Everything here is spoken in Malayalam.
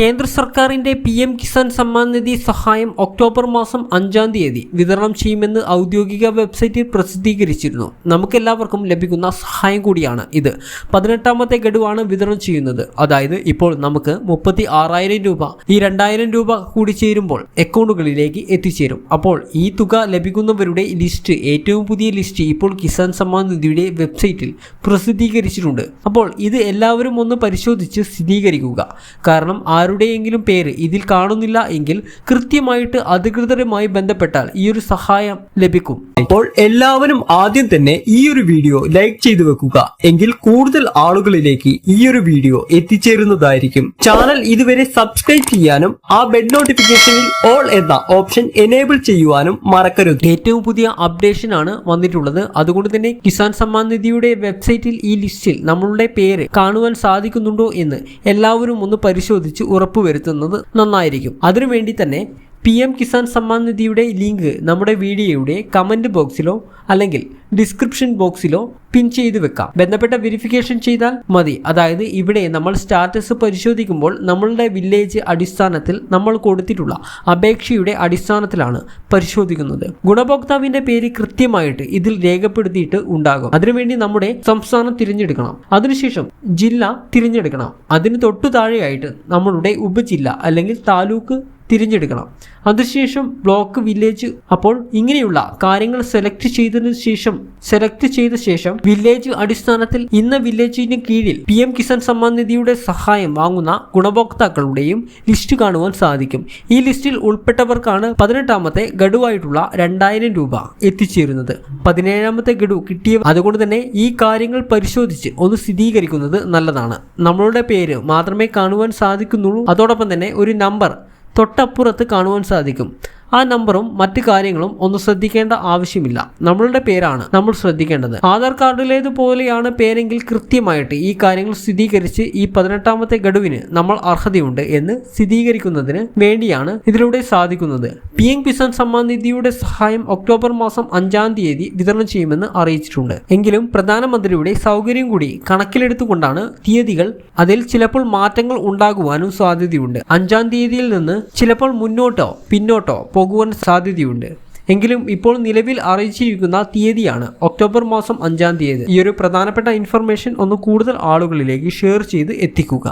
കേന്ദ്ര സർക്കാരിന്റെ പി എം കിസാൻ സമ്മാൻ നിധി സഹായം ഒക്ടോബർ മാസം അഞ്ചാം തീയതി വിതരണം ചെയ്യുമെന്ന് ഔദ്യോഗിക വെബ്സൈറ്റിൽ പ്രസിദ്ധീകരിച്ചിരുന്നു. നമുക്കെല്ലാവർക്കും ലഭിക്കുന്ന സഹായം കൂടിയാണ് ഇത്. പതിനെട്ടാമത്തെ ഗഡുവാണ് വിതരണം ചെയ്യുന്നത്. അതായത് ഇപ്പോൾ നമുക്ക് മുപ്പത്തി ആറായിരം രൂപ ഈ രണ്ടായിരം രൂപ കൂടി ചേരുമ്പോൾ അക്കൗണ്ടുകളിലേക്ക് എത്തിച്ചേരും. അപ്പോൾ ഈ തുക ലഭിക്കുന്നവരുടെ ലിസ്റ്റ് ഏറ്റവും പുതിയ ലിസ്റ്റ് ഇപ്പോൾ കിസാൻ സമ്മാൻ നിധിയുടെ വെബ്സൈറ്റിൽ പ്രസിദ്ധീകരിച്ചിട്ടുണ്ട്. അപ്പോൾ ഇത് എല്ലാവരും ഒന്ന് പരിശോധിച്ച് സ്ഥിരീകരിക്കുക. കാരണം ആരുടെയെങ്കിലും പേര് ഇതിൽ കാണുന്നില്ല എങ്കിൽ കൃത്യമായിട്ട് അധികൃതരുമായി ബന്ധപ്പെട്ടാൽ ഈ ഒരു സഹായം ലഭിക്കും. അപ്പോൾ എല്ലാവരും ആദ്യം തന്നെ ഈ ഒരു വീഡിയോ ലൈക്ക് ചെയ്തു വെക്കുക. എങ്കിൽ കൂടുതൽ ആളുകളിലേക്ക് ഈ ഒരു വീഡിയോ എത്തിച്ചേരുന്നതായിരിക്കും. ചാനൽ ഇതുവരെ സബ്സ്ക്രൈബ് ചെയ്യാനും ആ ബെഡ് നോട്ടിഫിക്കേഷനിൽ ഓൾ എന്ന ഓപ്ഷൻ എനേബിൾ ചെയ്യുവാനും മറക്കരുത്. ഏറ്റവും പുതിയ അപ്ഡേഷൻ ആണ് വന്നിട്ടുള്ളത്. അതുകൊണ്ട് തന്നെ കിസാൻ സമ്മാൻ നിധിയുടെ വെബ്സൈറ്റിൽ ഈ ലിസ്റ്റിൽ നമ്മളുടെ പേര് കാണുവാൻ സാധിക്കുന്നുണ്ടോ എന്ന് എല്ലാവരും ഒന്ന് പരിശോധിച്ച് ഉറപ്പുവരുത്തുന്നത് നന്നായിരിക്കും. അതിനുവേണ്ടി തന്നെ പി എം കിസാൻ സമ്മാൻ നിധിയുടെ ലിങ്ക് നമ്മുടെ വീഡിയോയുടെ കമന്റ് ബോക്സിലോ അല്ലെങ്കിൽ ഡിസ്ക്രിപ്ഷൻ ബോക്സിലോ പിൻ ചെയ്ത് വെക്കാം. ബന്ധപ്പെട്ട വെരിഫിക്കേഷൻ ചെയ്താൽ മതി. അതായത് ഇവിടെ നമ്മൾ സ്റ്റാറ്റസ് പരിശോധിക്കുമ്പോൾ നമ്മളുടെ വില്ലേജ് അടിസ്ഥാനത്തിൽ നമ്മൾ കൊടുത്തിട്ടുള്ള അപേക്ഷയുടെ അടിസ്ഥാനത്തിലാണ് പരിശോധിക്കുന്നത്. ഗുണഭോക്താവിന്റെ പേര് കൃത്യമായിട്ട് ഇതിൽ രേഖപ്പെടുത്തിയിട്ട് ഉണ്ടാകും. അതിനുവേണ്ടി നമ്മുടെ സംസ്ഥാനം തിരഞ്ഞെടുക്കണം. അതിനുശേഷം ജില്ല തിരഞ്ഞെടുക്കണം. അതിന് തൊട്ടു താഴെയായിട്ട് നമ്മളുടെ ഉപജില്ല അല്ലെങ്കിൽ താലൂക്ക് തിരഞ്ഞെടുക്കണം. അതിനുശേഷം ബ്ലോക്ക് വില്ലേജ് അപ്പോൾ ഇങ്ങനെയുള്ള കാര്യങ്ങൾ സെലക്ട് ചെയ്തതിനു ശേഷം സെലക്ട് ചെയ്ത ശേഷം വില്ലേജ് അടിസ്ഥാനത്തിൽ ഇന്ന വില്ലേജിന് കീഴിൽ പി എം കിസാൻ സമ്മാൻ നിധിയുടെ സഹായം വാങ്ങുന്ന ഗുണഭോക്താക്കളുടെയും ലിസ്റ്റ് കാണുവാൻ സാധിക്കും. ഈ ലിസ്റ്റിൽ ഉൾപ്പെട്ടവർക്കാണ് പതിനെട്ടാമത്തെ ഗഡുവായിട്ടുള്ള രണ്ടായിരം രൂപ എത്തിച്ചേരുന്നത്. പതിനേഴാമത്തെ ഗഡു കിട്ടിയ അതുകൊണ്ട് തന്നെ ഈ കാര്യങ്ങൾ പരിശോധിച്ച് ഒന്ന് സ്ഥിരീകരിക്കുന്നത് നല്ലതാണ്. നമ്മളുടെ പേര് മാത്രമേ കാണുവാൻ സാധിക്കുന്നുള്ളൂ. അതോടൊപ്പം തന്നെ ഒരു നമ്പർ തൊട്ടപ്പുറത്ത് കാണുവാൻ സാധിക്കും. ആ നമ്പറും മറ്റു കാര്യങ്ങളും ഒന്ന് ശ്രദ്ധിക്കേണ്ട ആവശ്യമില്ല. നമ്മളുടെ പേരാണ് നമ്മൾ ശ്രദ്ധിക്കേണ്ടത്. ആധാർ കാർഡിലേതുപോലെയാണ് പേരെങ്കിൽ കൃത്യമായിട്ട് ഈ കാര്യങ്ങൾ സ്ഥിരീകരിച്ച് ഈ പതിനെട്ടാമത്തെ ഗഡുവിന് നമ്മൾ അർഹതയുണ്ട് എന്ന് സ്ഥിരീകരിക്കുന്നതിന് വേണ്ടിയാണ് ഇതിലൂടെ സാധിക്കുന്നത്. പി എം കിസാൻ സമ്മാൻ നിധിയുടെ സഹായം ഒക്ടോബർ മാസം അഞ്ചാം തീയതി വിതരണം ചെയ്യുമെന്ന് അറിയിച്ചിട്ടുണ്ട്. എങ്കിലും പ്രധാനമന്ത്രിയുടെ സൗകര്യം കൂടി കണക്കിലെടുത്തുകൊണ്ടാണ് തീയതികൾ അതിൽ ചിലപ്പോൾ മാറ്റങ്ങൾ ഉണ്ടാകുവാനും സാധ്യതയുണ്ട്. അഞ്ചാം തീയതിയിൽ നിന്ന് ചിലപ്പോൾ മുന്നോട്ടോ പിന്നോട്ടോ പോകുവാൻ സാധ്യതയുണ്ട്. എങ്കിലും ഇപ്പോൾ നിലവിൽ അറിയിച്ചിരിക്കുന്ന തീയതിയാണ് ഒക്ടോബർ മാസം അഞ്ചാം തീയതി. ഈ ഒരു പ്രധാനപ്പെട്ട ഇൻഫർമേഷൻ ഒന്ന് കൂടുതൽ ആളുകളിലേക്ക് ഷെയർ ചെയ്ത് എത്തിക്കുക.